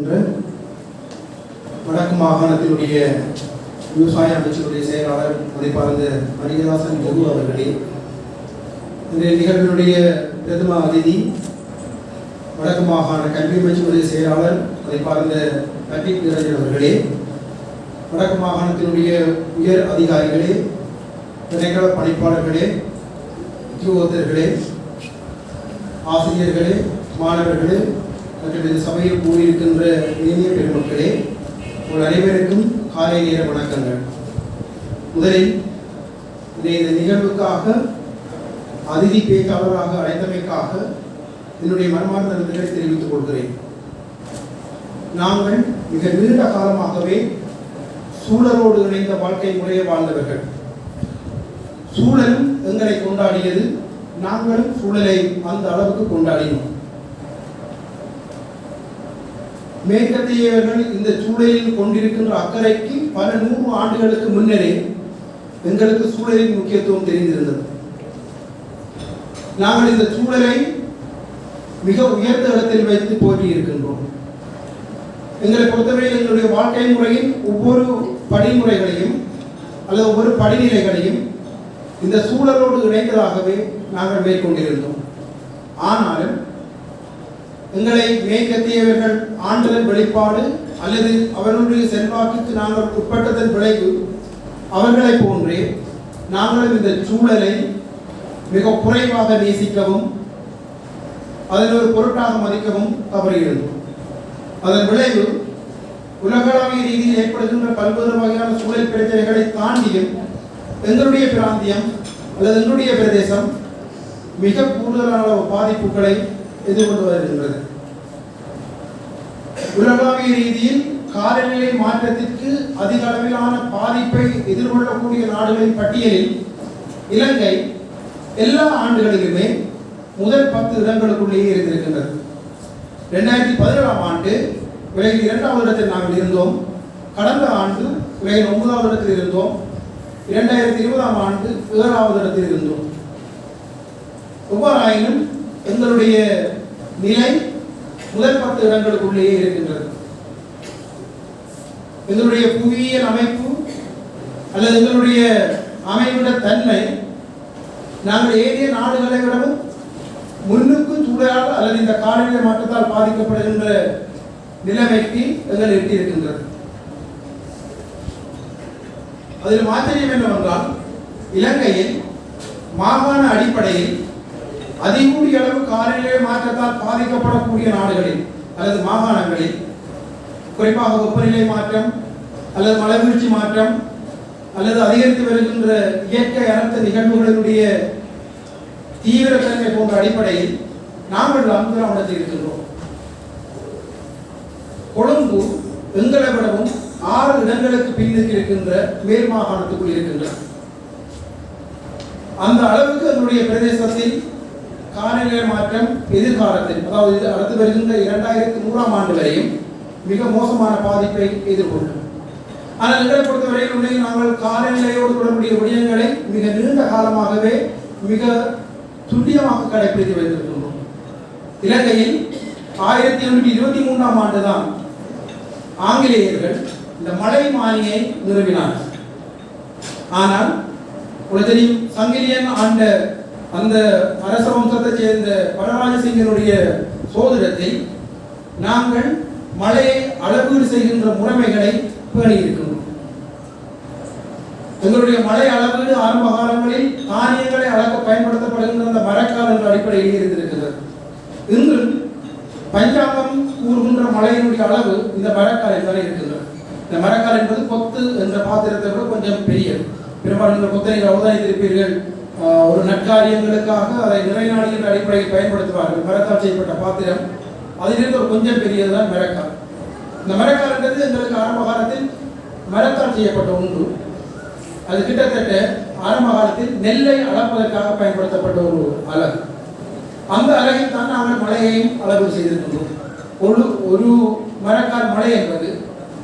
என்று வடக்கு மாகாணத்தினுடைய விவசாய அமைச்சருடைய செயலாளர் மதிப்பார்ந்த மரியதாசன் பிரபு அவர்களே இன்றைய நிகழ்வினுடைய பிரதம அதிதி வடக்கு மாகாண கல்வி அமைச்சருடைய செயலாளர் மதிப்பார்ந்த பட்ரிக் நிரஞ்சன் அவர்களே வடக்கு மாகாணத்தினுடைய உயர் அதிகாரிகளே திணைக்கள பணிப்பாளர்களே உத்தியோகத்தர்களே ஆசிரியர்களே மாணவர்களே மற்றும் இந்த சபையில் கூடியிருக்கின்ற இனிய பெருமக்களே உங்கள் அனைவருக்கும் காலை நேர வணக்கங்கள். முதலில் இந்த நிகழ்வுக்காக அதிதி பேச்சாளராக அழைத்தமைக்காக என்னுடைய மனமார்ந்த நன்றிகளை தெரிவித்துக் கொள்கிறேன். நாங்கள் மிக நீண்ட காலமாகவே சூழலோடு இணைந்த வாழ்க்கை முறையை வாழ்ந்தவர்கள். சூழலும் எங்களை கொண்டாடியது நாங்களும் சூழலை அந்த அளவுக்கு கொண்டாடினோம். மேற்கத்தியவர்கள் இந்த சூழலில் கொண்டிருக்கின்ற அக்கறைக்கு பல நூறு ஆண்டுகளுக்கு முன்னரே எங்களுக்கு சூழலின் முக்கியத்துவம் தெரிந்திருந்தது. நாங்கள் இந்த சூழலை மிக உயர்ந்த இடத்தில் வைத்து போற்றி இருக்கின்றோம் எங்களை பொறுத்தவரையில் எங்களுடைய வாழ்க்கை முறையின் ஒவ்வொரு படிமுறைகளையும் அல்லது ஒவ்வொரு படிநிலைகளையும் இந்த சூழலோடு இணைந்ததாகவே நாங்கள் மேற்கொண்டிருந்தோம். ஆனாலும் எங்களை மேற்கத்தியவர்கள் ஆண்டதன் வெளிப்பாடு அல்லது அவர்களுடைய செல்வாக்குக்கு நாங்கள் உட்பட்டதன் விளைவு அவர்களை போன்றே நாங்களும் இந்த சூழலை மிக குறைவாக நேசிக்கவும் அதன் ஒரு பொருட்டாக மதிக்கவும் தவறியிருந்தோம் அதன் விளைவு உலகளாவிய ரீதியில் ஏற்படுகின்ற பல்வேறு வகையான சூழல் பிரச்சனைகளை தாண்டியும் எங்களுடைய பிராந்தியம் அல்லது எங்களுடைய பிரதேசம் மிக கூடுதலான பாதிப்புகளை எதிர்கொண்டு வருகின்றது உலகாவிய ரீதியில் காலநிலை மாற்றத்திற்கு அதிக அளவிலான பாதிப்பை எதிர்கொள்ளக்கூடிய நாடுகளின் பட்டியலில் இலங்கை எல்லா ஆண்டுகளிலுமே முதல் பத்து இடங்களுக்குள்ளேயே இருந்திருக்கின்றது. ரெண்டாயிரத்தி பதினேழாம் ஆண்டு உலகில் இரண்டாவது இடத்தில் நாங்கள் இருந்தோம். கடந்த ஆண்டு உலகில் ஒன்பதாவது இடத்தில் இருந்தோம். இரண்டாயிரத்தி இருபதாம் ஆண்டு ஏழாவது இடத்தில் இருந்தோம். எவ்வாறாயினும் எங்களுடைய நிலை முதல் பத்து இடங்களுக்குள்ளேயே இருக்கின்றது. எங்களுடைய புவியியல் அமைப்பு அல்லது எங்களுடைய அமைவிட தன்மை நாங்கள் ஏனைய நாடுகளை விடவும் முன்னுக்கு சூழலால் அல்லது இந்த காலநிலை மாற்றத்தால் பாதிக்கப்படுகின்ற நிலைமைக்கு எங்கள் எட்டியிருக்கின்றது. அதில் ஆச்சரியம் என்னவென்றால் இலங்கையில் மாகாண அடிப்படையில் அதிகூடிய அளவு காலநிலை மாற்றத்தால் பாதிக்கப்படக்கூடிய நாடுகளில் அல்லது மாகாணங்களில் குறிப்பாக வெப்பநிலை மாற்றம் அல்லது மலைவீழ்ச்சி மாற்றம் அல்லது அதிகரித்து வருகின்ற இயற்கை அனர்த்த நிகழ்வுகளினுடைய தீவிரத்தன்மை போன்ற அடிப்படையில் நாங்கள் அங்குதான் இருக்கின்றோம் கொழும்பு எங்களை விடவும் ஆறு இடங்களுக்கு பின்னுக்கு இருக்கின்ற மேல் மாகாணத்துக்குள் இருக்கின்றன. அந்த அளவுக்கு அதனுடைய பிரதேசத்தில் காலநிலை மாற்றம் எதிர்காலத்தில் அதாவது இது அடுத்து வருகின்ற இரண்டாயிரத்தி நூறாம் ஆண்டு வரையும் மிக மோசமான பாதிப்பை எதிர்கொள்ளும். ஆனால் எங்களை பொறுத்தவரையில் உண்மையில் நாங்கள் காலநிலையோடு தொடர்புடைய விடயங்களை மிக நீண்ட காலமாகவே மிக துல்லியமாக கடைபிடித்து வைத்திருக்கின்றோம். இலங்கையில் ஆயிரத்தி எண்ணூற்றி இருபத்தி மூன்றாம் ஆண்டு தான் ஆங்கிலேயர்கள் இந்த மலை மானியை நிறுவினார்கள். ஆனால் உலகின் சங்கிலியன் ஆண்ட அந்த அரச வம்சத்தை சேர்ந்த வடராஜசிங்கனுடைய சோதரத்தை நாங்கள் மழையை அளவீடு செய்கின்ற முறைமைகளை பேணியிருக்கிறோம். எங்களுடைய மழை அளவீடு ஆரம்ப காலங்களில் தானியங்களை அளக்க பயன்படுத்தப்படுகின்ற அந்த மரக்கால் என்ற அடிப்படையில் இருந்திருக்கிறது. இன்று பஞ்சாங்கம் கூறுகின்ற மழையினுடைய அளவு இந்த மரக்கால் தான் இருக்கின்றது. இந்த மரக்கால் என்பது கொத்து என்ற பாத்திரத்தை விட கொஞ்சம் பெரியது. பெரும்பாலும் இந்த கொத்தனை அவதானித்திருப்பீர்கள் ஒரு நற்காரியங்களுக்காக அதை நிறைநாடுகின்ற அடிப்படையில் பயன்படுத்துவார்கள். மரக்கால் செய்யப்பட்ட பாத்திரம் அதிலிருந்து ஒரு கொஞ்சம் பெரியதுதான் மரக்கால். இந்த மரக்கால்ன்றது எங்களுக்கு ஆரம்ப காலத்தில் மரத்தால் செய்யப்பட்ட ஒன்று அது கிட்டத்தட்ட ஆரம்ப காலத்தில் நெல்லை அளப்பதற்காக பயன்படுத்தப்பட்ட ஒரு அலகு. அந்த அலகில் தான் நாங்கள் மழையையும் அளவு செய்திருக்கின்றோம். ஒரு ஒரு மரக்கால் மழை என்பது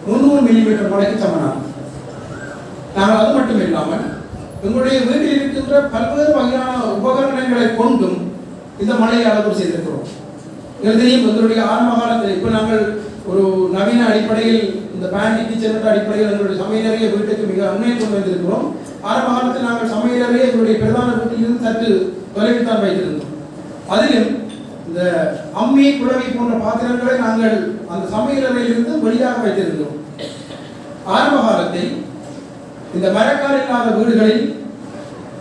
முந்நூறு மில்லிமீட்டர் மழைக்கு சமனாகும் நாங்கள் அது மட்டும் இல்லாமல் எங்களுடைய வீட்டில் இருக்கின்ற பல்வேறு வகையான உபகரணங்களை கொண்டும் இந்த மழையை அளவு செய்திருக்கிறோம். தெரியும் எங்களுடைய ஆரம்ப காலத்தில் இப்போ நாங்கள் ஒரு நவீன அடிப்படையில் இந்த பேண்டி கிச்சன் என்ற அடிப்படையில் எங்களுடைய சமையலறையை வீட்டுக்கு மிக அண்மையை கொண்டு வந்திருக்கிறோம். ஆரம்ப காலத்தில் நாங்கள் சமையலறையை எங்களுடைய பிரதான வீட்டிலிருந்து சற்று தொலைவில் தான் வைத்திருந்தோம். அதிலும் இந்த அம்மி குழவி போன்ற பாத்திரங்களை நாங்கள் அந்த சமையலறையிலிருந்து வெளியாக வைத்திருந்தோம். ஆரம்ப காலத்தில் இந்த மரக்கால் இல்லாத வீடுகளில்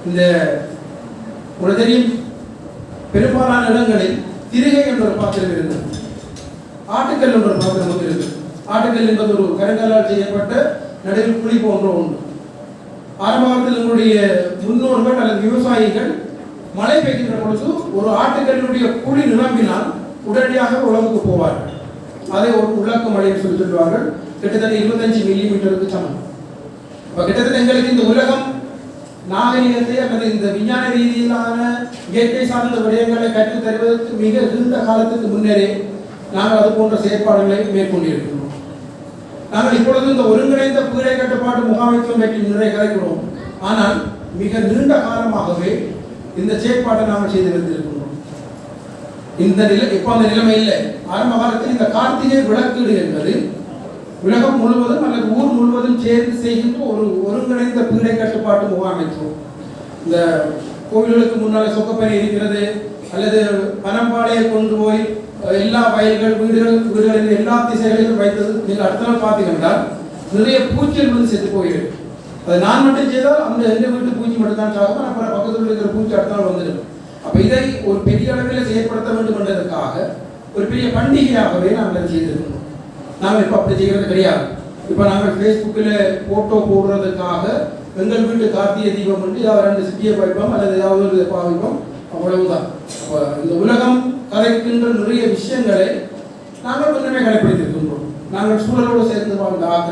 இந்த உங்களுக்கு பெரும்பாலான இடங்களில் திருகை என்ற ஒரு பாத்திரம் இருந்தது ஆட்டுக்கல் என்ற ஒரு பாத்திரம் வந்து இருக்கு ஆட்டுக்கல் என்பது ஒரு கருங்கலால் செய்யப்பட்ட நடுவில் குழி போன்ற ஒன்று. ஆரம்ப காலத்தில் எங்களுடைய முன்னோர்கள் அல்லது விவசாயிகள் மழை பெய்கின்ற பொழுது ஒரு ஆட்டுக்கல்லுடைய குழி நிரம்பினால் உடனடியாக உழவுக்கு போவார்கள். அதை ஒரு உலக்க மழை சொல்லி சொல்வார்கள் கிட்டத்தட்ட இருபத்தஞ்சு மில்லி மீட்டருக்கு சமம். இப்போ கிட்டத்தட்ட எங்களுக்கு இந்த உலகம் நாகரிகத்தை அல்லது இந்த விஞ்ஞான ரீதியிலான இயற்கை சார்ந்த விடயங்களை கற்றுத் தருவதற்கு மிக நீண்ட காலத்துக்கு முன்னரே நாங்கள் அது போன்ற செயற்பாடுகளை மேற்கொண்டிருக்கிறோம். நாங்கள் இப்பொழுது இந்த ஒருங்கிணைந்த பீடை கட்டுப்பாட்டு முகாமைத்துவம் பற்றி நிறைய கலைக்கிறோம் ஆனால் மிக நீண்ட காலமாகவே இந்த செயற்பாட்டை நாங்கள் செய்து வைத்திருக்கின்றோம் இந்த நிலை இப்போ அந்த நிலைமை இல்லை. ஆரம்ப காலத்தில் இந்த கார்த்திகை விளக்கீடு என்பது உலகம் முழுவதும் அல்லது ஊர் முழுவதும் சேர்ந்து செய்கின்ற ஒரு ஒருங்கிணைந்த பிள்ளை கட்டுப்பாட்டு முகாமைத்துவம் இந்த கோவில்களுக்கு முன்னால் சொக்கப்பனை இருக்கிறது அல்லது பனம்பாளையை கொண்டு போய் எல்லா வயல்கள் வீடுகள் வீடுகளில் எல்லா திசைகளிலும் வைத்தது. நீங்கள் அடுத்த பார்த்தீங்கன்னா நிறைய பூச்சிகள் வந்து செத்து போயிருக்கு அது நான் மட்டும் செய்தால் அந்த எந்த வீட்டு பூச்சி மட்டும் தான் சாகும். அப்புறம் பக்கத்தில் இருக்கிற பூச்சி அடுத்த நாள் வந்துடும். அப்போ இதை ஒரு பெரிய அளவில் செயற்படுத்த வேண்டும் என்றதற்காக ஒரு பெரிய பண்டிகையாகவே நாங்கள் செய்திருக்கிறோம். நாங்கள் இப்போ அப்படி செய்கிறது கிடையாது. இப்போ நாங்கள் ஃபேஸ்புக்கில் ஃபோட்டோ போடுறதுக்காக எங்கள் வீட்டு கார்த்திகை தீபம் வந்து ஏதாவது ரெண்டு சிட்டியை படிப்போம் அல்லது ஏதாவது ஒரு பாவிப்போம். அவ்வளவுதான். அப்போ இந்த உலகம் கதைக்கின்ற நிறைய விஷயங்களை நாங்கள் முன்னமே கடைப்பிடித்திருக்கின்றோம். நாங்கள் சூழலோடு சேர்ந்து வாழ்ந்த ஆக்க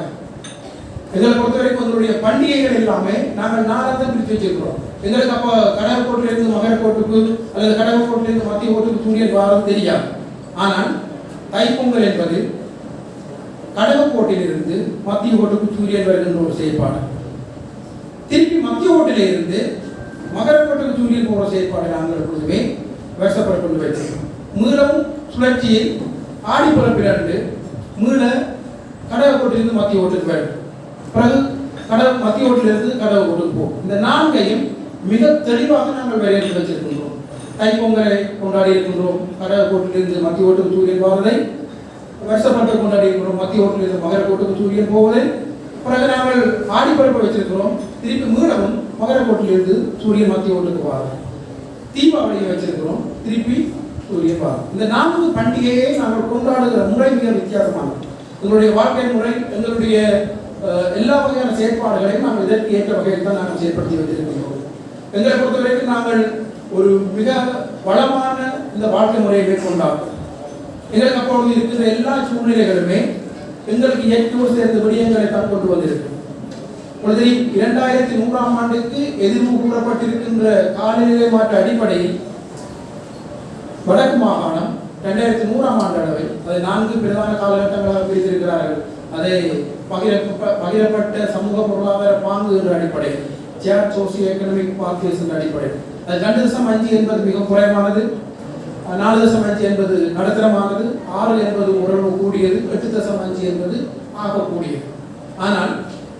எங்களை பொறுத்த வரைக்கும் எங்களுடைய பண்டிகைகள் எல்லாமே நாங்கள் நாளாக பிரித்து வச்சிருக்கிறோம். எங்களுக்கு அப்போ கடற்கோட்டிலிருந்து இருந்து மகரக்கோட்டுக்கு அல்லது கடற்கோட்டிலிருந்து மத்திய கோட்டுக்கு சூரியன் வாரம் தெரியாது. ஆனால் தைப்பொங்கல் என்பது கடகக்கோட்டிலிருந்து மத்திய கோட்டுக்கு சூரியன் வருகின்ற ஒரு செயற்பாடு. திருப்பி மத்திய ஓட்டிலிருந்து மகரக்கோட்டுக்கு சூரியன் போகிற செயற்பாடு நாங்கள் எப்பொழுதுமே வருஷப்பட கொண்டு வைத்திருக்கோம் மீளவும் சுழற்சியில் ஆடிப்புறப்பிரண்டு மீள கடகக்கோட்டிலிருந்து மத்திய ஓட்டுக்கு வரும். பிறகு கடல் மத்திய ஓட்டிலிருந்து கடவு ஓட்டுக்கு போகும். இந்த நான்கையும் மிக தெளிவாக நாங்கள் வரையறுத்து வச்சிருக்கின்றோம். தைப்பொங்கலை கொண்டாடி இருக்கின்றோம். கடகக்கோட்டிலிருந்து மத்திய ஓட்டுக்கு சூரியன் போவதை வருஷப்பட்டு கொண்டாடி இருக்கிறோம். மத்திய ஓட்டிலிருந்து மகரக்கோட்டுக்கு சூரியன் போவதே பிறகு நாங்கள் ஆடிப்பரப்பை வச்சிருக்கிறோம். திருப்பி மீளவும் மகரக்கோட்டிலிருந்து சூரியன் மத்திய ஓட்டுக்கு வாரம் தீபாவளியை வச்சிருக்கிறோம். திருப்பி சூரியன் வாரம் இந்த நான்கு பண்டிகையை நாங்கள் கொண்டாடுகிற முறை மிக வித்தியாசமானது. எங்களுடைய வாழ்க்கை முறை எங்களுடைய எல்லா வகையான செயற்பாடுகளையும் நாங்கள் இதற்கு ஏற்ற வகையில் தான் நாங்கள் செயற்படுத்தி வைத்திருக்கிறோம் எங்களை பொறுத்தவரைக்கும் நாங்கள் ஒரு மிக வளமான இந்த வாழ்க்கை முறையை மேற்கொண்டார்கள். எங்களுக்கு அப்பொழுது இருக்கிற எல்லா சூழ்நிலைகளுமே எங்களுக்கு இயற்கையோடு சேர்ந்த விடயங்களை தான் கொண்டு வந்திருக்கு. உங்களுக்கு இரண்டாயிரத்தி நூறாம் ஆண்டுக்கு எதிர்வு கூறப்பட்டிருக்கின்ற காலநிலை மாற்ற அடிப்படையில் வடக்கு மாகாணம் ரெண்டாயிரத்தி நூறாம் ஆண்டு அளவில் அதை நான்கு பிரதான காலகட்டங்களாக பிரித்திருக்கிறார்கள். அதை பகிர பகிரப்பட்ட சமூக பொருளாதார பாங்கு என்ற அடிப்படையில் சேர் சோசியோ எக்கனாமிக் பாத்வேஸ் என்ற அடிப்படையில். அது ரெண்டு தசம் அஞ்சு என்பது மிக குறைவானது. நாலு தசம் அஞ்சு என்பது நடுத்தரமானது ஆறு என்பது உறவு கூடியது எட்டு தசம் அஞ்சு என்பது ஆகக்கூடியது. ஆனால்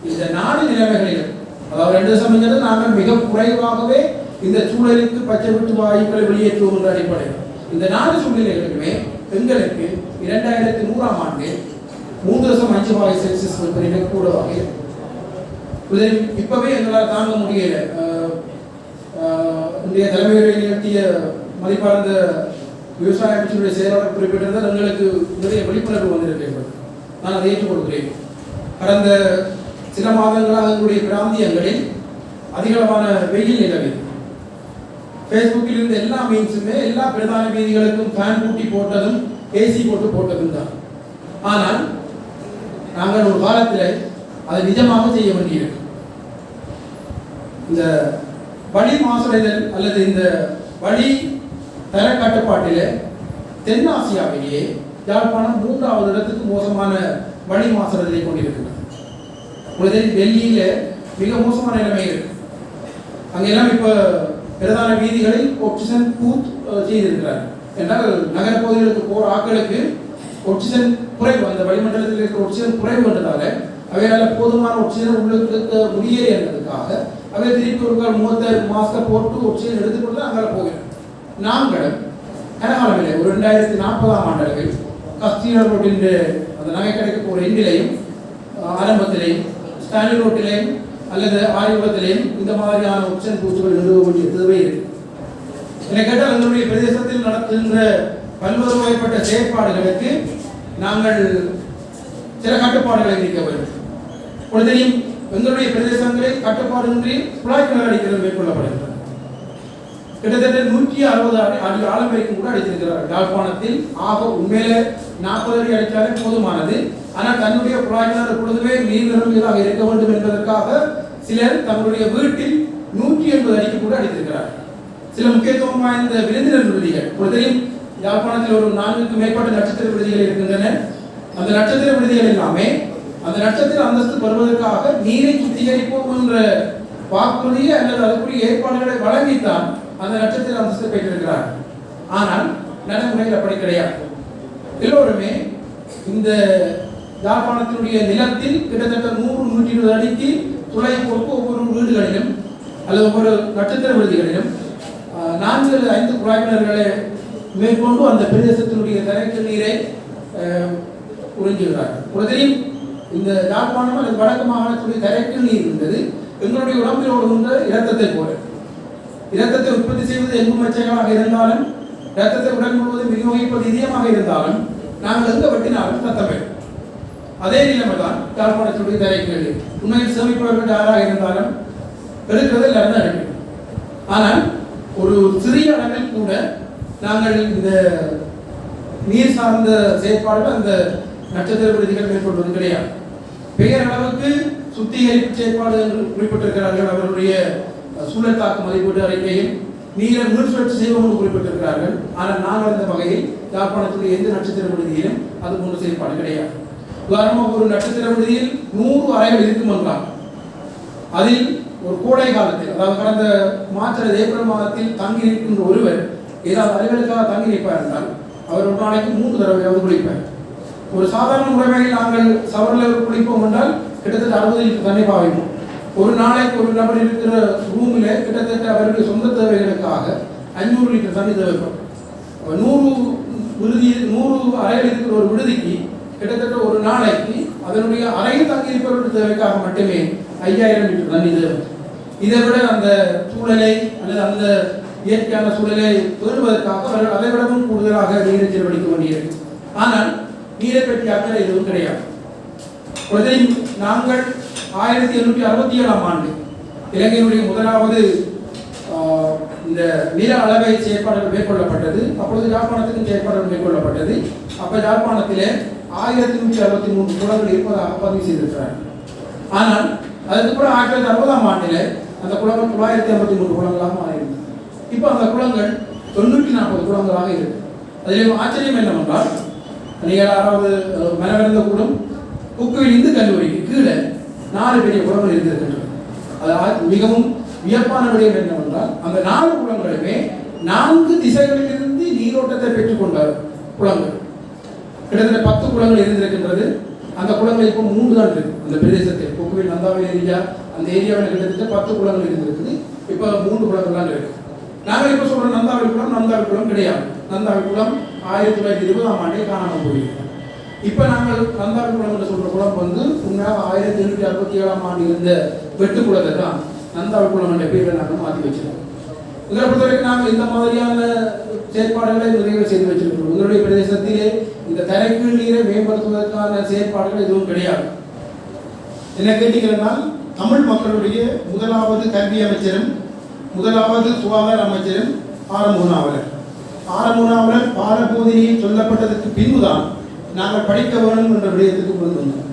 இந்த நாடு நிலைமைகளில் அதாவது ரெண்டு தசம் அஞ்சு நாங்கள் மிக குறைவாகவே இந்த சூழலுக்கு பச்சை விட்டு வாயுக்களை வெளியேற்றுவோம் என்ற அடிப்படையில். இந்த நாலு சூழ்நிலைகளுமே பெண்களுக்கு இரண்டாயிரத்தி நூறாம் ஆண்டு மூன்று தசம் அஞ்சு வாயு செல்சியஸ் வெப்பநிலை கூட வகையில் இதை இப்பவே எங்களால் தாங்க முடியல. அஹ், அஹ், இன்றைய தலைமையுரை நிகழ்த்திய மதிப்பார்ந்த விவசாய அமைச்சருடைய செயலாளர் குறிப்பிட்டிருந்தால் எங்களுக்கு நிறைய விழிப்புணர்வு வந்திருக்கிறது நான் அதை ஏற்றுக்கொள்கிறேன். கடந்த சில மாதங்களாக எங்களுடைய பிராந்தியங்களில் அதிகளவான வெயில் நிலவி. ஃபேஸ்புக்கில் இருந்த எல்லா மீன்ஸுமே எல்லா பிரதான வீதிகளுக்கும் ஃபேன் கூட்டி போட்டதும் ஏசி போட்டு போட்டதும் தான். ஆனால் நாங்கள் ஒரு காலத்தில் அதை நிஜமாக செய்ய வேண்டியிருக்கு. இந்த வழி மாசடைதல் அல்லது இந்த வழி தர கட்டுப்பாட்டில் தென்னாசியாவிலேயே யாழ்ப்பாணம் மூன்றாவது இடத்துக்கு மோசமான வழி மாசுடைதலை கொண்டிருக்கின்றது. உங்களுக்கு டெல்லியில் மிக மோசமான நிலைமை இருக்கு. அங்கெல்லாம் இப்போ பிரதான வீதிகளில் ஆக்சிஜன் பூத் செய்திருக்கிறார். என்றால் நகர்பகுதிகளுக்கு போகிற ஆட்களுக்கு ஆக்சிஜன் குறைவு அந்த வளிமண்டலத்தில் இருக்கிற ஆக்சிஜன் குறைவு என்றதால அவையால் போதுமான ஆக்சிஜன் உள்ளுக்கு இருக்க முடியலை என்பதற்காக அவை திருப்பி ஒரு கால் முகத்தை மாஸ்கை போட்டு ஆக்சிஜன் எடுத்துக்கொண்டு அங்கே போகிறோம் நாங்கள் கனகாலமில்லை. ஒரு ரெண்டாயிரத்தி நாற்பதாம் ஆண்டளவில் கஸ்தீரா ரோட்டின் அந்த நகைக்கடைக்கு போகிற எண்டிலையும் ஆரம்பத்திலேயும் ஸ்டாலின் ரோட்டிலேயும் அல்லது ஆய்வகத்திலேயும் இந்த மாதிரியான உச்சன் பூச்சுகள் நிறுவ வேண்டிய தேவை இருக்கு என்னை கேட்டால் எங்களுடைய பிரதேசத்தில் நடத்துகின்ற பல்வேறு வகைப்பட்ட செயற்பாடுகளுக்கு நாங்கள் சில கட்டுப்பாடுகளை விதிக்க வேண்டும். ஒரு எங்களுடைய பிரதேசங்களில் கட்டுப்பாடின்றி குழாய் கிணறு அடிக்கிறது மேற்கொள்ளப்படுகின்றன கிட்டத்தட்ட நூற்றி அறுபது அடி அடி ஆழம் வரைக்கும் கூட அடித்திருக்கிறார். யாழ்ப்பாணத்தில் ஆக உண்மையிலே நாற்பது அடி அடித்தாலே போதுமானது. ஆனால் தன்னுடைய குழாயினர் கிணறு பொழுதுமே நீர் நிரம்பியதாக இருக்க வேண்டும் என்பதற்காக சிலர் தங்களுடைய வீட்டில் நூற்றி எண்பது அடிக்கு கூட அடித்திருக்கிறார். சில முக்கியத்துவம் வாய்ந்த விருந்தினர் விடுதிகள் பொழுதையும் யாழ்ப்பாணத்தில் ஒரு நான்குக்கு மேற்பட்ட நட்சத்திர விடுதிகள் இருக்கின்றன. அந்த நட்சத்திர விடுதிகள் எல்லாமே அந்த நட்சத்திர அந்தஸ்து பெறுவதற்காக நீரை சுத்திகரிப்போம் என்ற வாக்குறுதியை அல்லது அதுக்குரிய ஏற்பாடுகளை வழங்கித்தான் அந்த நட்சத்திர அந்தஸ்தை பெற்றிருக்கிறார். ஆனால் நடைமுறையில் அப்படி கிடையாது. எல்லோருமே இந்த யாழ்ப்பாணத்தினுடைய நிலத்தில் கிட்டத்தட்ட நூறு நூற்றி இருபது அடிக்கு துளை போட்டு ஒவ்வொரு வீடுகளிலும் அல்லது ஒவ்வொரு நட்சத்திர விடுதிகளிலும் நான்கு அல்லது ஐந்து குழாயினர்களை மேற்கொண்டு அந்த பிரதேசத்தினுடைய தரைக்கு நீரை உறிஞ்சுகிறார்கள். ஒரு தெரியும் இந்த யாழ்ப்பாணம் அல்லது வடக்கு மாகாணத்துடைய தரைக்கு நீர் என்பது எங்களுடைய உடம்பில் ஓடுகின்ற இரத்தத்தை போல. இரத்தத்தை உற்பத்தி செய்வது எங்கும் மச்சங்களாக இருந்தாலும் இரத்தத்தை உடல் முழுவதும் விநியோகிப்பது இதயமாக இருந்தாலும் நாங்கள் எந்த வெட்டினாலும் ரத்தம் அதே நிலைமை தான் யாழ்ப்பாணத்துடைய உண்மையில் சேமிப்பவர்கள் யாராக இருந்தாலும் எடுக்கிறது எல்லாரும் தான் எடுக்கணும் ஆனால் ஒரு சிறிய அளவில் கூட நாங்கள் இந்த நீர் சார்ந்த செயற்பாடுகள் அந்த நட்சத்திர விடுதிகள் மேற்கொள்வது கிடையாது. பெயர் அளவுக்கு சுத்திகரிப்பு செயற்பாடு என்று குறிப்பிட்டிருக்கிறார்கள் அவர்களுடைய சூழல் தாக்கு மதிப்பீட்டு அறிக்கையில் நீரை மீள்சுழற்சி செய்வோம் என்று குறிப்பிட்டிருக்கிறார்கள். ஆனால் நாங்கள் இருந்த வகையில் யாழ்ப்பாணத்துடைய எந்த நட்சத்திர விடுதியிலும் அது போன்ற செயல்பாடு கிடையாது. உதாரணமாக ஒரு நட்சத்திர விடுதியில் நூறு அறைகள் இருக்கும் என்றார். அதில் ஒரு கோடை காலத்தில் அதாவது கடந்த மார்ச் ஏப்ரல் மாதத்தில் தங்கி நிற்கின்ற ஒருவர் ஏதாவது அறைகளுக்காக தங்கி நிற்பார் என்றால் அவர் ஒரு நாளைக்கு மூன்று தடவையாவது குளிப்பார். ஒரு சாதாரண முறைமையில் நாங்கள் சவரில் குளிப்போம் என்றால் கிட்டத்தட்ட அறுபது லிட்டர் தண்ணி பாவிப்போம் ஒரு நாளைக்கு ஒரு நபர் இருக்கிற ரூமில் கிட்டத்தட்ட அவருடைய சொந்த தேவைகளுக்காக ஐநூறு லிட்டர் தண்ணி தேவைப்படும். நூறு விடுதி நூறு அறையில் இருக்கிற ஒரு விடுதிக்கு கிட்டத்தட்ட ஒரு நாளைக்கு அதனுடைய அறையில் தங்கியிருப்பவர்கள் தேவைக்காக மட்டுமே ஐயாயிரம் லிட்டர் தண்ணி தேவை இதை விட அந்த சூழலை அல்லது அந்த இயற்கையான சூழலை பெறுவதற்காக அவர்கள் அதை விடவும் கூடுதலாக நீரை செலவழிக்க வேண்டியிருக்கு ஆனால் நீரை பற்றி அக்கறை எதுவும் கிடையாது. நாங்கள் ஆயிரத்தி எண்ணூற்றி அறுபத்தி ஏழாம் ஆண்டு இலங்கையினுடைய முதலாவது இந்த நில அளவை செயற்பாடுகள் மேற்கொள்ளப்பட்டது. அப்பொழுது யாழ்ப்பாணத்துக்கும் செயற்பாடுகள் மேற்கொள்ளப்பட்டது. அப்ப யாழ்ப்பாணத்திலே ஆயிரத்தி நூற்றி அறுபத்தி மூன்று குளங்கள் இருப்பதாக பதிவு செய்திருக்கிறார் ஆனால் அதுக்கு கூட ஆயிரத்தி தொள்ளாயிரத்தி அறுபதாம் ஆண்டில் அந்த குளங்கள் தொள்ளாயிரத்தி ஐம்பத்தி மூன்று குளங்களாக மாறியிருந்தது இப்போ அந்த குளங்கள் தொண்ணூற்றி நாற்பது குளங்களாக இருக்கு. அதில் ஆச்சரியம் என்னவென்றால் நீங்கள் யாராவது அஹ், மனவிறந்த கூடம் குக்குவில் இந்து கல்லூரிக்கு கீழே நாலு பெரிய குளங்கள் இருந்திருக்கின்றன. அதாவது மிகவும் வியப்பான விடயம் என்னவென்றால் அந்த நாலு குளங்களுமே நான்கு திசைகளிலிருந்து நீரோட்டத்தை பெற்றுக்கொண்ட குளங்கள். கிட்டத்தட்ட பத்து குளங்கள் இருந்திருக்கின்றது. அந்த குளங்கள் இப்போ மூன்று தான் இருக்கு. அந்த பிரதேசத்தில் கொக்குவில் நந்தாவில் ஏரியா அந்த ஏரியாவில் கிட்டத்தட்ட பத்து குளங்கள் இருந்திருக்குது. இப்போ மூன்று குளங்கள் தான் இருக்கு. நாங்கள் இப்போ சொல்ற நந்தாவில் குளம் நந்தாவில் குளம் கிடையாது. நந்தாவில் குளம் ஆயிரத்தி தொள்ளாயிரத்தி இருபதாம் ஆண்டே காணாமல் போயிருக்கோம் இப்போ நாங்கள் நந்தாவில் குளம் என்று சொல்ற குளம் வந்து உண்மையாக ஆயிரத்தி எண்ணூற்றி அறுபத்தி ஏழாம் ஆண்டு இருந்த வெட்டு குளத்தை தான் நந்தாள் குளம் என்ற பேரை நாங்கள் மாற்றி வச்சிருக்கோம். இதை பொறுத்தவரைக்கும் நாங்கள் இந்த மாதிரியான செயற்பாடுகளை நிறைவு செய்து வச்சிருக்கிறோம். உங்களுடைய பிரதேசத்திலே இந்த தரைக்கீழ் நீரை மேம்படுத்துவதற்கான செயற்பாடுகள் எதுவும் கிடையாது. என்ன கேட்டீங்கன்னா தமிழ் மக்களுடைய முதலாவது கல்வி அமைச்சரும் முதலாவது சுகாதார அமைச்சரும் ஆரம்பூனாவலர் ஆரம்பூனாவலர் பாலபோதினியில் சொல்லப்பட்டதற்கு பின்புதான் நாங்கள் படிக்க வேணும் என்ற விடயத்துக்கு கொண்டு வந்தோம்.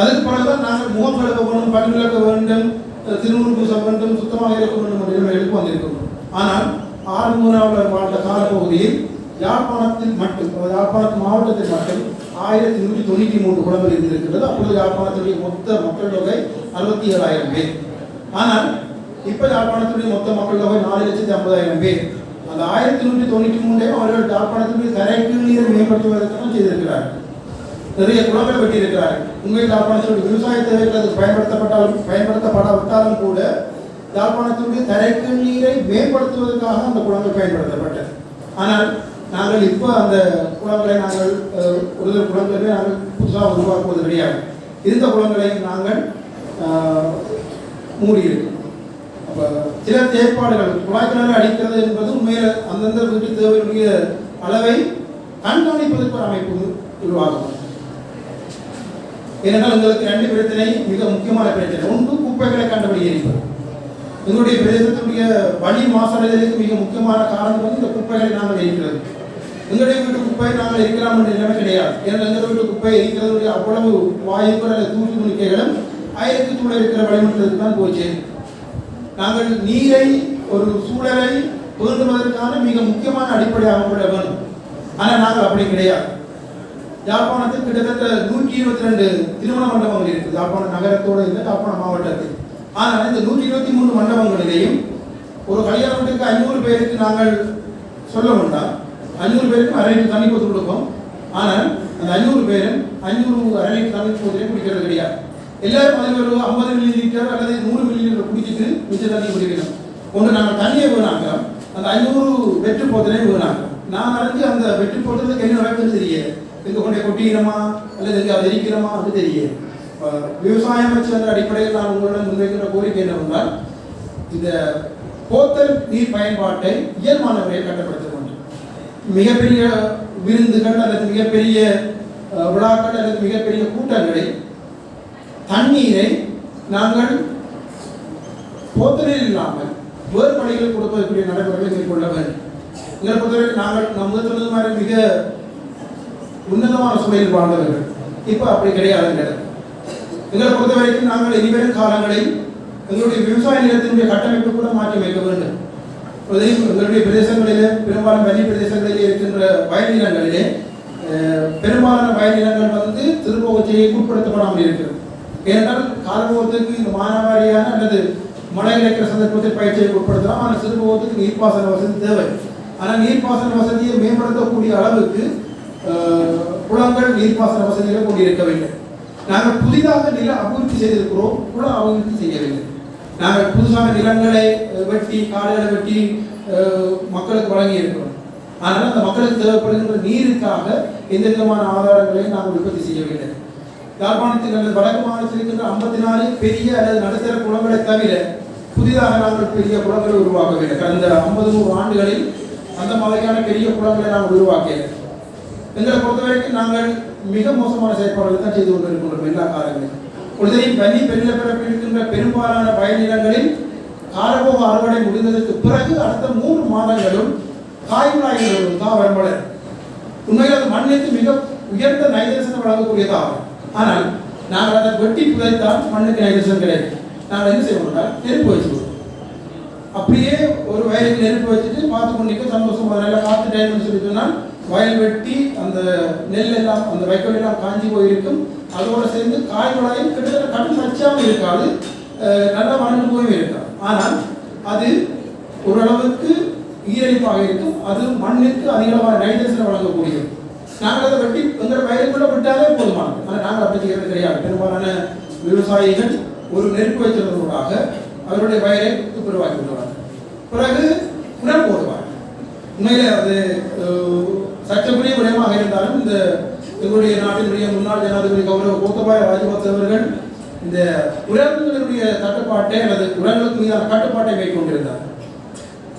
அதுக்கு பிறகுதான் நாங்கள் முகம் கழுவ வேண்டும் பல் விளக்க வேண்டும் திருநூறு வேண்டும் சுத்தமாக இருக்க வேண்டும் என்ற நிலைமைகளுக்கு வந்திருக்கிறோம். ஆனால் ஆறுமூனாவலர் வாழ்ந்த காலப்பகுதியில் யாழ்ப்பாணத்தில் மட்டும் யாழ்ப்பாணத்து மாவட்டத்தில் மட்டும் ஆயிரத்தி நூற்றி தொண்ணூற்றி மூன்று குழந்தைகள் இருந்திருக்கிறது அப்பொழுது யாழ்ப்பாணத்துடைய மொத்த மக்கள் தொகை அறுபத்தி ஏழாயிரம் பேர். ஆனால் இப்போ யாழ்ப்பாணத்துடைய மொத்த மக்கள் தொகை நாலு லட்சத்தி ஐம்பதாயிரம் பேர். அந்த ஆயிரத்தி நூற்றி தொண்ணூற்றி மூணுலேயும் அவர்கள் யாழ்ப்பாணத்தில் கரைக்கு நீரை மேம்படுத்துவதற்கான செய்திருக்கிறார்கள். நிறைய குளங்கள் வெட்டியிருக்கிறார்கள். உண்மையில் யாழ்ப்பாணத்தில் விவசாய தேவைகள் அது பயன்படுத்தப்பட்டாலும் பயன்படுத்தப்படாவிட்டாலும் கூட யாழ்ப்பாணத்தினுடைய தரைக்கு நீரை மேம்படுத்துவதற்காக அந்த குளங்கள் பயன்படுத்தப்பட்டது. ஆனால் நாங்கள் இப்போ அந்த குளங்களை நாங்கள் அஹ், ஒரு சில குளங்களை நாங்கள் புதுசாக உருவாக்குவது கிடையாது. இருந்த குளங்களை நாங்கள் அஹ், மூடியிருக்கோம். சில செயற்பாடுகள் குழாய் கிணறு அடிக்கிறது என்பது உண்மையில் அந்தந்த வீட்டு தேவையுடைய அளவை கண்காணிப்பதற்கு ஒரு அமைப்பு உருவாகும். ஏனென்றால் எங்களுக்கு ரெண்டு பிரச்சனை மிக முக்கியமான பிரச்சனை. ஒன்று குப்பைகளை கண்டபடி எரிப்பது எங்களுடைய பிரதேசத்துடைய வழி மாசடைதலுக்கு மிக முக்கியமான காரணம் வந்து இந்த குப்பைகளை நாங்கள் எரிக்கிறது. எங்களுடைய வீட்டு குப்பை நாங்கள் எரிக்கலாம் என்ற நிலைமை கிடையாது. ஏன்னா எங்கள் வீட்டு குப்பை எரிக்கிறதுடைய அவ்வளவு வாயுக்கள் அல்லது தூசி துணிக்கைகளும் ஆயிரத்தி சூழல் இருக்கிற வளிமண்டலத்துக்கு தான் போச்சு. நாங்கள் நீரை ஒரு சூழலை பேணுவதற்கான மிக முக்கியமான அடிப்படையாக கொள்ள வேணும் ஆனால் நாங்கள் அப்படி கிடையாது. யாழ்ப்பாணத்தில் கிட்டத்தட்ட நூற்றி இருபத்தி ரெண்டு திருமண மண்டபங்கள் இருக்குது. யாழ்ப்பாணம் நகரத்தோடு இல்லை யாழ்ப்பாணம் மாவட்டத்தில். ஆனால் இந்த நூற்றி இருபத்தி மூணு மண்டபங்களிலேயும் ஒரு கல்யாணத்துக்கு ஐநூறு பேருக்கு நாங்கள் சொல்ல வேண்டாம். ஐநூறு பேருக்கு அரை லிட்டர் தண்ணி கொடுத்து கொடுப்போம். ஆனால் அந்த ஐநூறு பேரும் ஐநூறு அரை லிட்டர் தண்ணி கொடுத்து குடிக்கிறது கிடையாது. எல்லாரும் அதில் ஒரு ஐம்பது மில்லி லிட்டர் அல்லது நூறு மில்லி லிட்டர் குடிச்சிட்டு மிச்ச தண்ணி குடிக்கணும். ஒன்று நாங்கள் தண்ணியை வேணாங்க அந்த ஐநூறு வெற்று போத்தலையும் வேணாங்க நான் அறிஞ்சு அந்த வெற்று போத்தலுக்கு என்ன நடக்குதுன்னு தெரியல. எங்கே கொண்டே கொட்டிக்கிறோமா? அல்லது எங்கே அதை எரிக்கிறோமா? அது தெரியல. விவசாயம் வச்சு அந்த அடிப்படையில் நான் உங்களிடம் முன்வைக்கிற கோரிக்கை என்னவென்றால் இந்த போத்தல் நீர் பயன்பாட்டை இயல்பான முறையை கட்டுப்படுத்த வேண்டும் மிகப்பெரிய விருந்துகள் அல்லது மிகப்பெரிய விழாக்கள் அல்லது மிகப்பெரிய கூட்டங்களை தண்ணீரை நாங்கள் போத்தலில் இல்லாமல் வேறு பணிகள் கொடுப்பதற்குரிய நடைமுறைகளை மேற்கொள்ள வேண்டும். இதை பொறுத்தவரை நாங்கள் நம்ம சொன்னது மாதிரி மிக உன்னதமான சூழலில் வாழ்ந்தவர்கள். இப்போ அப்படி கிடையாதுங்க எங்களை பொறுத்த வரைக்கும் நாங்கள் இனிவரும் காலங்களில் எங்களுடைய விவசாய நிலத்தினுடைய கட்டமைப்பு கூட மாற்றி வைக்க வேண்டும். அதையும் எங்களுடைய பிரதேசங்களிலே பெரும்பாலும் வன்னி பிரதேசங்களிலே இருக்கின்ற வயல் நிலங்களிலே பெரும்பாலான வயல் நிலங்கள் வந்து திருப்போகத்தையை உட்படுத்தப்படாமல் இருக்கிறது. ஏனென்றால் காலபோகத்துக்கு இந்த மானாவாரியான அல்லது மழை கிடைக்கிற சந்தர்ப்பத்தில் பயிற்சியை உட்படுத்தலாம். ஆனால் சிறுபோகத்துக்கு நீர்ப்பாசன வசதி தேவை. ஆனால் நீர்ப்பாசன வசதியை மேம்படுத்தக்கூடிய அளவுக்கு குளங்கள் நீர்ப்பாசன வசதிகளை கொண்டிருக்கவில்லை. நாங்கள் புதிதாக நில அபிவிருத்தி செய்திருக்கிறோம். குளம் அபிவிருத்தி செய்யவில்லை. நாங்கள் புதுசாக நிலங்களை வெட்டி காடுகளை வெட்டி மக்களுக்கு வழங்கி இருக்கிறோம் ஆனால் அந்த மக்களுக்கு தேவைப்படுகின்ற நீருக்காக எந்த விதமான ஆதாரங்களையும் நாங்கள் உற்பத்தி செய்யவில்லை. யாழ்ப்பாணத்தில் அல்லது வடக்கு மாநிலத்தில் இருக்கின்ற ஐம்பத்தி நாலு பெரிய அல்லது நடுத்தர குளங்களை தவிர புதிதாக நாங்கள் பெரிய குளங்களை உருவாக்கவில்லை. கடந்த ஐம்பது நூறு ஆண்டுகளில் அந்த மாதிரியான பெரிய குளங்களை நாங்கள் உருவாக்கவில்லை எங்களை பொறுத்தவரைக்கும் நாங்கள் மிக மோசமான செயற்பாடுகள் தான் செய்து கொண்டிருக்கின்றோம் எல்லா காலங்களிலும். பொழுதையும் பெரிய பெருநிலப்பரப்பில் இருக்கின்ற பெரும்பாலான வயல் காலபோக அறுவடை முடிந்ததற்கு பிறகு அடுத்த மூன்று மாதங்களும் காய்குழாய்கள் தான் வரம்பட உண்மையில் அது மிக உயர்ந்த நைட்ரஜன் வழங்கக்கூடிய தாவரம் ஆனால் நாங்கள் அதை வெட்டி புதைத்தால் மண்ணுக்கு நைட்ரஜன் கிடையாது. நாங்கள் என்ன செய்வோம்னா நெருப்பு வச்சுருவோம் அப்படியே ஒரு வயலுக்கு நெருப்பு வச்சுட்டு பார்த்து கொண்டிருக்க சந்தோஷமாக நல்லா காத்து டைம்னு சொல்லி சொன்னால் வயல் வெட்டி அந்த நெல் எல்லாம் அந்த வைக்கோல் எல்லாம் காஞ்சி போயிருக்கும். அதோடு சேர்ந்து காய்களாயும் கிட்டத்தட்ட கடும் சச்சாமல் இருக்காது. நல்ல நல்லா வளர்ந்து போயும் இருக்காது. ஆனால் அது ஓரளவுக்கு ஈரழிப்பாக இருக்கும். அது மண்ணுக்கு அதிகளவான நைட்ரஜனை வழங்கக்கூடியது. நாங்கள் அதை வெட்டி எங்கள் வயலுக்குள்ள விட்டாலே போதுமானது. ஆனால் நாங்கள் அப்படி செய்கிறது கிடையாது. பெரும்பாலான விவசாயிகள் ஒரு நெருப்பு வைத்திருந்தவர்களாக அவருடைய வயலை துப்புரவாக்கி விடுவார் பிறகு உணவு போடுவார் உண்மையிலே அது அஹ், சர்ச்சைக்குரிய விடயமாக இருந்தாலும் இந்த எங்களுடைய நாட்டினுடைய முன்னாள் ஜனாதிபதி கௌரவ கோத்தபாய ராஜபக்ச அவர்கள் இந்த உரங்களினுடைய தட்டுப்பாட்டை அல்லது உரங்களுக்கு மீதான கட்டுப்பாட்டை மேற்கொண்டிருந்தார்.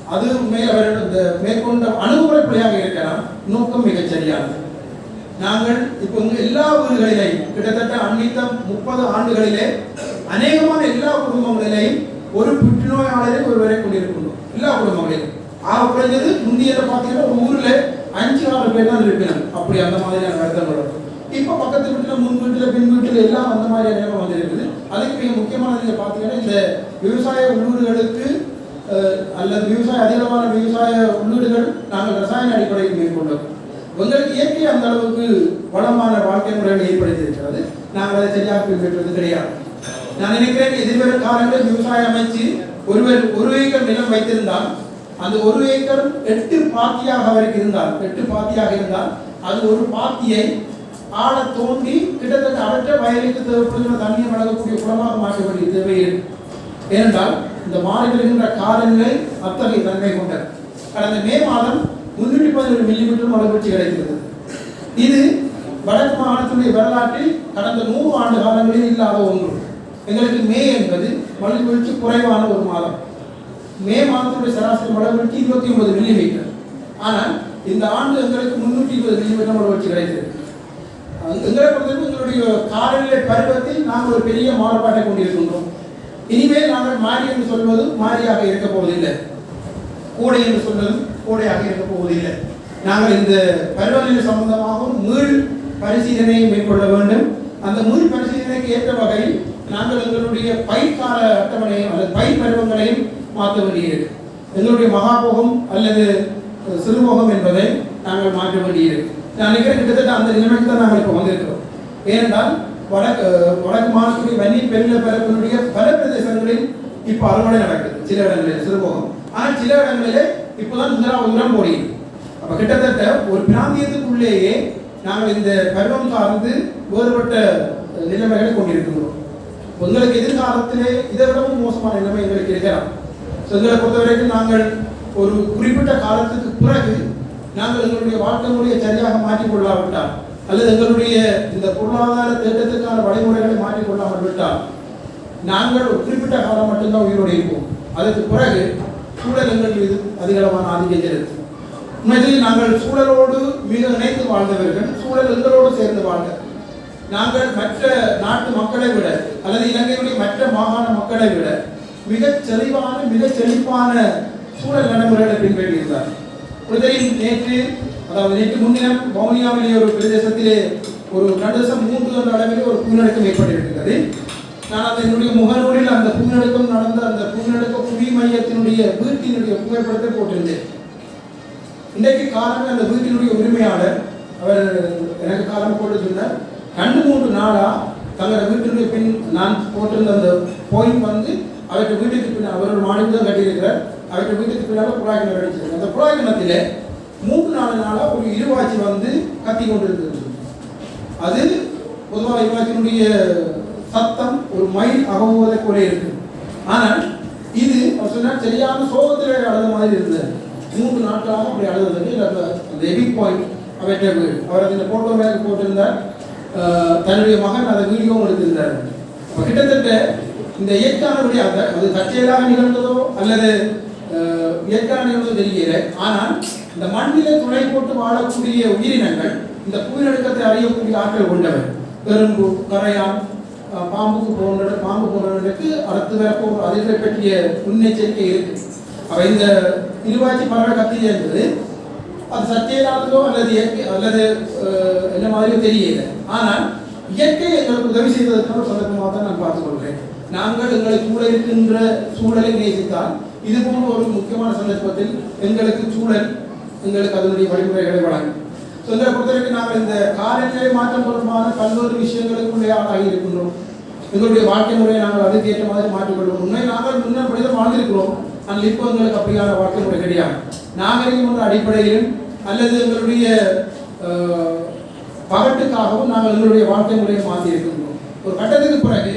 அது உண்மையில் அவர்கள் இந்த மேற்கொண்ட அணுகுமுறை பிள்ளையாக இருக்கலாம். நோக்கம் மிகச் சரியானது. நாங்கள் இப்போ எல்லா ஊர்களிலேயும் கிட்டத்தட்ட அண்மித்த முப்பது ஆண்டுகளிலே அநேகமான எல்லா குடும்பங்களிலேயும் ஒரு புற்றுநோயாளரை ஒருவரை கொண்டிருக்கணும் எல்லா குடும்பங்களிலும். ஆக குறைஞ்சது முந்தைய பார்த்தீங்கன்னா ஒரு ஊர்ல அஞ்சு ஆறு பேர் தான் இருப்பினர் அப்படி அந்த மாதிரியான வருத்தங்கள் இப்போ பக்கத்து வீட்டில் முன் வீட்டில் பின் வீட்டில் எல்லாம் அந்த மாதிரியான நிலைமை வந்திருக்குது. அதுக்கு மிக முக்கியமானது நீங்க பார்த்தீங்கன்னா இந்த விவசாய உள்ளூர்களுக்கு அல்லது விவசாய அதிகமான விவசாய உள்ளீடுகள் நாங்கள் ரசாயன அடிப்படையில் மேற்கொண்டோம் உங்களுக்கு இயற்கை அந்த அளவுக்கு வளமான வாழ்க்கை முறைகள் ஏற்படுத்தி இருக்கிறது நாங்கள் அதை சரியாக பின்பற்றுவது கிடையாது. நான் நினைக்கிறேன் எதிர்வரும் காலங்களில் விவசாய அமைச்சு ஒருவர் ஒரு ஏக்கர் நிலம் வைத்திருந்தால் அந்த ஒரு ஏக்கர் எட்டு பாத்தியாக அவருக்கு இருந்தால் எட்டு பாத்தியாக இருந்தால் அது ஒரு பாத்தியை ஆழ தோண்டி கிட்டத்தட்ட அவற்றை வயலுக்கு தேவைப்படுகிற தண்ணீர் வழங்கக்கூடிய குளமாக மாற்ற வேண்டிய தேவை ஏனென்றால் இந்த மாறி வருகின்ற காலநிலை அத்தகைய தன்மை கொண்டது. கடந்த மே மாதம் முன்னூற்றி பதினேழு மில்லிமீட்டர் மழை கிடைக்கிறது. இது வடக்கு மாகாணத்தினுடைய வரலாற்றில் கடந்த நூறு ஆண்டு காலங்களில் இல்லாத ஒன்று. எங்களுக்கு மே என்பது மழை வீழ்ச்சி குறைவான ஒரு மாதம். மே மாதத்துடைய சராசரி மழை வீழ்ச்சி இருபத்தி ஒன்பது மில்லிமீட்டர். ஆனால் இந்த ஆண்டு எங்களுக்கு முன்னூற்றி இருபது மில்லிமீட்டர் மழை வீழ்ச்சி கிடைக்கிறது. எங்களை பொறுத்தவரைக்கும் எங்களுடைய காலநிலை பருவத்தில் நாங்கள் ஒரு பெரிய மாறுபாட்டை கொண்டிருக்கின்றோம். இனிமேல் நாங்கள் மாறி என்று சொல்வது மாறியாக இருக்க போவதில்லை. கூடை என்று சொல்வதும் கோடையாக இருக்க போவதில்லை. நாங்கள் இந்த பருவநிலை சம்பந்தமாக மீள் பரிசீலனையை மேற்கொள்ள வேண்டும். அந்த மீள் பரிசீலனைக்கு ஏற்ற வகையில் நாங்கள் எங்களுடைய பயிர்கால அட்டவணையும் அல்லது பயிர் பருவங்களையும் மாற்ற வேண்டியிருக்கு. எங்களுடைய மகாபோகம் அல்லது சிறுமுகம் என்பதை நாங்கள் மாற்ற வேண்டியிருக்கு. நான் நினைக்கிறேன் கிட்டத்தட்ட அந்த நிலைமைக்கு தான் நாங்கள் இப்போ வந்திருக்கிறோம். ஏனென்றால் வடக்கு வடக்கு மாநிலத்துடைய வன்னி பெண்ணில் பிறப்பினுடைய பல பிரதேசங்களில் இப்போ அறுவடை நடக்குது. சில இடங்களில் சிறுமுகம் ஆனால் சில இடங்களிலே இப்போதான் முதலாம் உரம் போடுகிறோம் அப்போ கிட்டத்தட்ட ஒரு பிராந்தியத்துக்குள்ளேயே நாங்கள் இந்த பருவம் சார்ந்து வேறுபட்ட நிலைமைகளை கொண்டிருக்கின்றோம். உங்களுக்கு எதிர்காலத்திலே இதை விடவும் மோசமான நிலைமை எங்களுக்கு இருக்கலாம். ஸோ எங்களை பொறுத்தவரைக்கும் நாங்கள் ஒரு குறிப்பிட்ட காலத்துக்கு பிறகு நாங்கள் எங்களுடைய வாழ்க்கை முறையை சரியாக மாற்றிக்கொள்ளாவிட்டால் அல்லது எங்களுடைய இந்த பொருளாதார திட்டத்துக்கான வழிமுறைகளை மாற்றிக்கொள்ளாமல் விட்டால் நாங்கள் ஒரு குறிப்பிட்ட காலம் மட்டும்தான் உயிரோடு இருப்போம். அதற்கு பிறகு சூழல் எங்கள் மீது அதிகளவான ஆதிக்கம் செலுத்தும் உண்மையில் நாங்கள் சூழலோடு மிக இணைத்து வாழ்ந்தவர்கள் சூழல் எங்களோடு சேர்ந்து வாழ்ந்த. நாங்கள் மற்ற நாட்டு மக்களை விட அல்லது இலங்கையுடைய மற்ற மாகாண மக்களை விட மிகச் செறிவான மிகச் செழிப்பான சூழல் நடைமுறைகளை பின்பற்றியிருந்தார். புரிதலின் நேற்று அதாவது நேற்று முன்தினம் வவுனியாவிலே ஒரு பிரதேசத்திலே ஒரு நடுசம் மூன்று என்ற அளவிலே ஒரு புவிநடுக்கம் ஏற்பட்டிருக்கிறது. நான் அந்த என்னுடைய முகநூலில் அந்த புவிநடுக்கம் நடந்த அந்த புவிநடுக்க புவி மையத்தினுடைய வீட்டினுடைய புகைப்படத்தை போட்டிருந்தேன். இன்றைக்கு காரணம் அந்த வீட்டினுடைய உரிமையாளர் அவர் எனக்கு காலம் போட்டு சொன்னார் ரெண்டு மூன்று நாளாக தங்களோட வீட்டினுடைய பின் நான் போட்டிருந்த அந்த பாயிண்ட் வந்து அவர்கிட்ட வீட்டுக்கு பின்னால் அவர் மாடிக்கு தான் கட்டியிருக்கிறார். அவர்கிட்ட வீட்டுக்கு பின்னால் குழாய் கிணறு அடிச்சிருக்காங்க அந்த குழாய் மூன்று நாலு நாளாக ஒரு இருவாச்சி வந்து கத்தி கொண்டு இருந்தது அது பொதுவாக இருவாச்சினுடைய சத்தம் ஒரு மைல் அகவுவதை கூட இருக்கு. ஆனால் இது சொன்னால் சரியான சோகத்தில் அழுத மாதிரி இருந்தது. மூன்று நாட்களாக அப்படி அழுதது. அந்த அந்த பாயிண்ட் அவற்றை வீடு அவர் அதில் போட்டோ மேலே போட்டிருந்தார். தன்னுடைய மகன் அதை வீடியோவும் எடுத்திருந்தார். அப்போ கிட்டத்தட்ட இந்த இயற்கையானபடி அந்த அது தற்செயலாக நிகழ்ந்ததோ அல்லது அஹ், இயற்கையான நிகழ்ந்ததோ தெரியல. ஆனால் இந்த மண்ணில துணை போட்டு வாழக்கூடிய உயிரினங்கள் இந்த புயலடுக்கத்தை அறியக்கூடிய ஆற்றல் கொண்டவர் பெரும்பு கரையான் பாம்புக்கு போன்ற பாம்பு போகிறவர்களுக்கு அடுத்து வரப்போகிற அதிர்வை பற்றிய முன்னெச்சரிக்கை இருக்கு. அவை இந்த இருவாச்சி பறவை கத்திரி என்பது அது சத்தியலானதோ அல்லது இயற்கை அல்லது அஹ், என்ன மாதிரியோ தெரியல. ஆனால் இயற்கை எங்களுக்கு உதவி செய்வதற்கான சந்தர்ப்பமாக தான் நான் பார்த்துக் கொள்கிறேன். நாங்கள் எங்களை சூழ இருக்கின்ற சூழலை நேசித்தால் இது போன்ற ஒரு முக்கியமான சந்தர்ப்பத்தில் எங்களுக்கு சூழல் எங்களுக்கு அதனுடைய வழிமுறைகளை வழங்கும். சொந்த பொறுத்தவரைக்கும் நாங்கள் இந்த காலநிலை மாற்றம் தொடர்பான பல்வேறு விஷயங்களுக்கு ஆளாகி இருக்கின்றோம். எங்களுடைய வாழ்க்கை முறையை நாங்கள் அதுக்கு ஏற்ற மாதிரி மாற்றிக்கொள்வோம். உண்மை நாங்கள் முன்னர் மனிதர் வாழ்ந்திருக்கிறோம். ஆனால் இப்போ எங்களுக்கு அப்படியான வாழ்க்கை முறை கிடையாது. நாகரிகம் என்ற அடிப்படையிலும் அல்லது எங்களுடைய பகட்டுக்காகவும் நாங்கள் எங்களுடைய வாழ்க்கை முறையை மாற்றி இருக்கின்றோம். ஒரு கட்டத்துக்கு பிறகு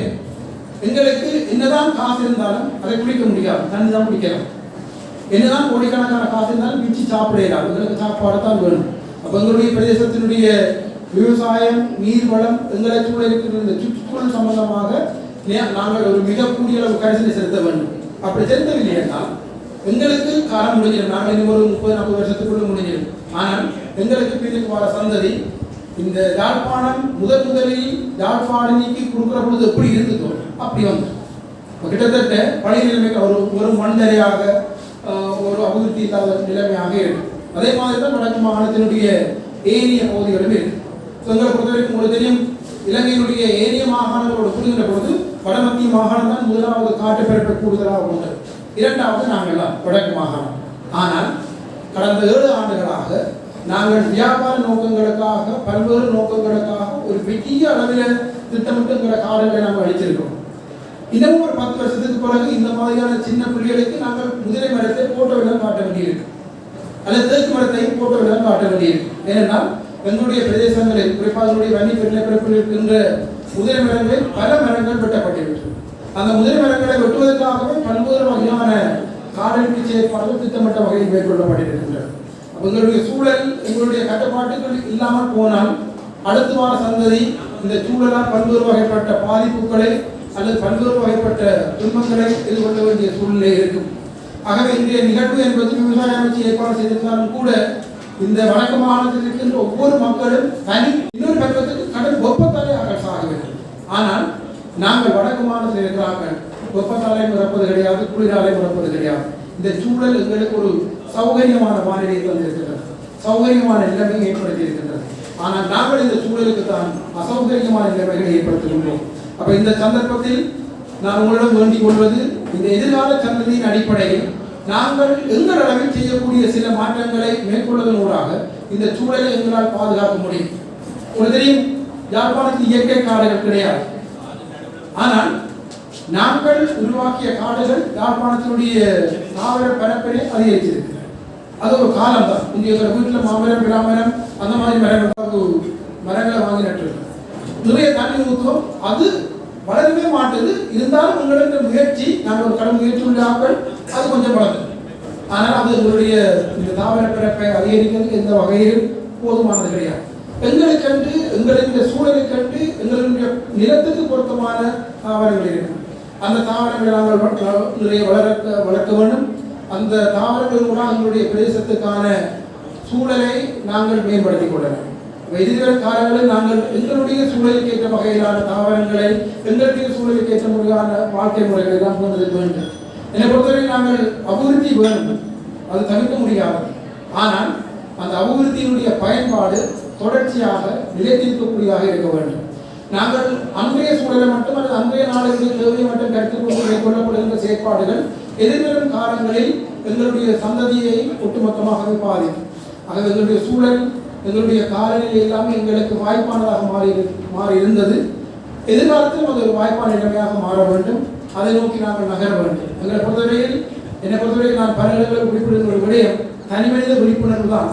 எங்களுக்கு என்னதான் காசு இருந்தாலும் அதை குடிக்க முடியாது. தண்ணி தான் குடிக்கலாம். என்னதான் கோடிக்கணக்கான காசு இருந்தாலும் மிச்சி இயலாது எங்களுக்கு சாப்பாடு தான் வேணும். அப்போ எங்களுடைய பிரதேசத்தினுடைய விவசாயம் நீர் வளம் எங்களை சூழ இருக்கிற இந்த சுற்றுச்சூழல் சம்பந்தமாக நாங்கள் ஒரு மிக கூடிய அளவு கரிசனை செலுத்த வேண்டும். அப்படி செலுத்தவில்லை என்றால் எங்களுக்கு காலம் முடிஞ்சிடும். நாங்கள் இன்னும் ஒரு முப்பது நாற்பது வருஷத்துக்குள்ள முடிஞ்சிடும். ஆனால் எங்களுக்கு பின்னுக்கு வர சந்ததி இந்த யாழ்ப்பாணம் முதல் முதலில் யாழ்ப்பாணனிக்கு கொடுக்குற பொழுது எப்படி இருந்ததோ அப்படி வந்து கிட்டத்தட்ட பழைய நிலைமைக்கு ஒரு ஒரு மண்தரையாக ஆஹ், ஒரு அபிவிருத்தி இல்லாத நிலைமையாக இருக்கும் அதே மாதிரி தான் வடக்கு மாகாணத்தினுடைய ஏரிய பகுதிகளும் இருக்கு. ஸோ எங்களை பொறுத்தவரைக்கும் உங்களுக்கு தெரியும் இலங்கையினுடைய ஏரிய மாகாணங்களோட கூடுகின்ற பொழுது வடமத்திய மாகாணம் தான் முதலாவது காட்டுப்பரப்பு கூடுதலாக உண்டு இரண்டாவது நாங்கள் வடக்கு மாகாணம். ஆனால் கடந்த ஏழு ஆண்டுகளாக நாங்கள் வியாபார நோக்கங்களுக்காக பல்வேறு நோக்கங்களுக்காக ஒரு பெரிய அளவில் திட்டமிட்டு எங்களை காடுகளை நாங்கள் அழிச்சிருக்கிறோம் இன்னமும் ஒரு பத்து வருஷத்துக்கு பிறகு இந்த மாதிரியான சின்ன பிள்ளைகளுக்கு நாங்கள் முதிரை மரத்தை போட்டோவிடம் காட்ட வேண்டியிருக்கு. அல்லது தேக்கு மரத்தையும் போட்டோவிடம் காட்ட வேண்டியிருக்கும். ஏனென்றால் எங்களுடைய பிரதேசங்களில் குறிப்பாக எங்களுடைய வன்னி பெருநிலப்பரப்பில் இருக்கின்ற முதிரை மரங்களில் பல மரங்கள் வெட்டப்பட்டிருக்கிறது அந்த முதிரை மரங்களை வெட்டுவதற்காகவே பல்வேறு வகையான காடழிப்பு செயற்பாடுகள் திட்டமிட்ட வகையில் மேற்கொள்ளப்பட்டிருக்கின்றன. அப்ப எங்களுடைய சூழல் எங்களுடைய கட்டுப்பாட்டுகள் இல்லாமல் போனால் அடுத்த வார சந்ததி இந்த சூழலால் பல்வேறு வகைப்பட்ட பாதிப்புகளை அல்லது பல்வேறு வகைப்பட்ட துன்பங்களை எதிர்கொள்ள வேண்டிய சூழ்நிலை இருக்கும். ஆகவே இன்றைய நிகழ்வு என்பது விவசாய அமைச்சு ஏற்பாடு செய்திருந்தாலும் கூட இந்த வடக்கு மாநிலத்தில் இருக்கின்ற ஒவ்வொரு மக்களும் தனி இன்னொரு பக்கத்துக்கு கடன் வெப்பத்தாலே அகற்ற வேண்டும் ஆனால் நாங்கள் வடக்கு மாநிலத்தில் இருக்கிறார்கள். வெப்பத்தாலே பிறப்பது கிடையாது குளிராலே பிறப்பது கிடையாது. இந்த சூழல் எங்களுக்கு ஒரு சௌகரியமான வானிலை தந்திருக்கிறது சௌகரியமான நிலைமையை ஏற்படுத்தி இருக்கின்றது ஆனால் நாங்கள் இந்த சூழலுக்கு தான் அசௌகரியமான நிலைமைகளை ஏற்படுத்துகின்றோம் அப்ப இந்த சந்தர்ப்பத்தில் நான் உங்களிடம் வேண்டிக் கொள்வது இந்த எதிர்கால சந்ததியின் அடிப்படையில் நாங்கள் எங்கள் அளவில் செய்யக்கூடிய சில மாற்றங்களை மேற்கொள்வதன் ஊடாக இந்த சூழலை எங்களால் பாதுகாக்க முடியும். உங்களுக்கு தெரியும் யாழ்ப்பாணத்தில் இயற்கை காடுகள் கிடையாது. ஆனால் நாங்கள் உருவாக்கிய காடுகள் யாழ்ப்பாணத்தினுடைய தாவர பரப்பினை அதிகரிச்சிருக்கு அது ஒரு காலம் தான் இங்கே வீட்டில் மாமரம் விளாமரம் அந்த மாதிரி மரங்கள் மரங்களை வாங்கி நட்டுருக்கோம் நிறைய தண்ணி ஊற்றுவோம் அது வளரவே மாட்டுது. இருந்தாலும் உங்களுடைய முயற்சி நாங்கள் ஒரு கடன் முயற்சி உள்ள அது கொஞ்சம் வளர்ந்தது ஆனால் அது உங்களுடைய இந்த தாவர பிறப்பை அதிகரிக்கிறதுக்கு எந்த வகையிலும் போதுமானது கிடையாது. எங்களுக்கென்று எங்களுடைய சூழலுக்கென்று எங்களுடைய நிலத்துக்கு பொருத்தமான தாவரங்கள் இருக்கும் அந்த தாவரங்களை நாங்கள் நிறைய வளர்க்க வளர்க்க வேண்டும். அந்த தாவரங்கள் கூட எங்களுடைய பிரதேசத்துக்கான சூழலை நாங்கள் மேம்படுத்திக் கொள்ளலாம் எதிர்கால காலங்களில் நாங்கள் எங்களுடைய சூழலுக்கு ஏற்ற வகையிலான தாவரங்களை எங்களுடைய சூழலுக்கு ஏற்ற முறையான வாழ்க்கை முறைகளை தான் போன்றது வேண்டும். என்னை பொறுத்தவரை நாங்கள் அபிவிருத்தி வேண்டும். அது தவிர்க்க முடியாது ஆனால் அந்த அபிவிருத்தியினுடைய பயன்பாடு தொடர்ச்சியாக நிலைத்திருக்கக்கூடியதாக இருக்க வேண்டும். நாங்கள் அன்றைய சூழலை மட்டும் அல்லது அன்றைய நாளுடைய தேவையை மட்டும் கருத்தில் கொண்டு மேற்கொள்ளப்படுகின்ற செயற்பாடுகள் எதிர்வரும் காலங்களில் எங்களுடைய சந்ததியை ஒட்டுமொத்தமாகவே பாதிக்கும். ஆகவே எங்களுடைய சூழல் எங்களுடைய காலநிலை எல்லாமே எங்களுக்கு வாய்ப்பானதாக மாறி மாறி இருந்தது. எதிர்காலத்திலும் அது ஒரு வாய்ப்பான நிலைமையாக மாற வேண்டும். அதை நோக்கி நாங்கள் நகர வேண்டும். எங்களை பொறுத்தவரையில் என்னை பொறுத்தவரையில் நான் பல இடங்களில் குறிப்பிடுகிற ஒரு விடயம் தனிமனித விழிப்புணர்வு தான்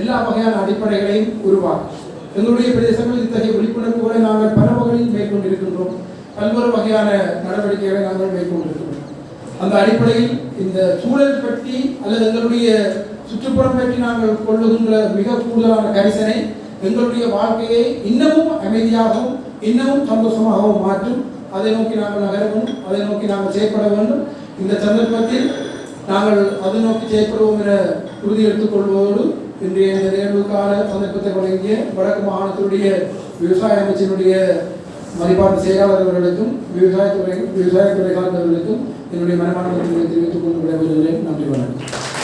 எல்லா வகையான அடிப்படைகளையும் உருவாக்கும். எங்களுடைய பிரதேசங்களில் இத்தகைய விழிப்புணர்வுகளை நாங்கள் பல வகையில் மேற்கொண்டிருக்கின்றோம். பல்வேறு வகையான நடவடிக்கைகளை நாங்கள் மேற்கொண்டிருக்கின்றோம். அந்த அடிப்படையில் இந்த சூழல் பற்றி அல்லது எங்களுடைய சுற்றுப்புறம் பற்றி நாங்கள் கொள்ளுகின்ற மிக கூடுதலான கரிசனை எங்களுடைய வாழ்க்கையை இன்னமும் அமைதியாகவும் இன்னமும் சந்தோஷமாகவும் மாற்றும். அதை நோக்கி நாங்கள் நகரவும் அதை நோக்கி நாங்கள் செயற்பட வேண்டும். இந்த சந்தர்ப்பத்தில் நாங்கள் அதை நோக்கி செயற்படுவோம் என உறுதி எடுத்துக்கொள்வதோடு இன்றைய இந்த நிகழ்வுக்கான சந்தர்ப்பத்தை வழங்கிய வடக்கு மாகாணத்தினுடைய விவசாய அமைச்சருடைய மதிப்பாட்டு செயலாளர் அவர்களுக்கும் விவசாயத்துறை விவசாயத்துறை சார்ந்தவர்களுக்கும் என்னுடைய மனமான தெரிவித்துக் கொண்டு விடைபெறுகிறேன். நன்றி வணக்கம்.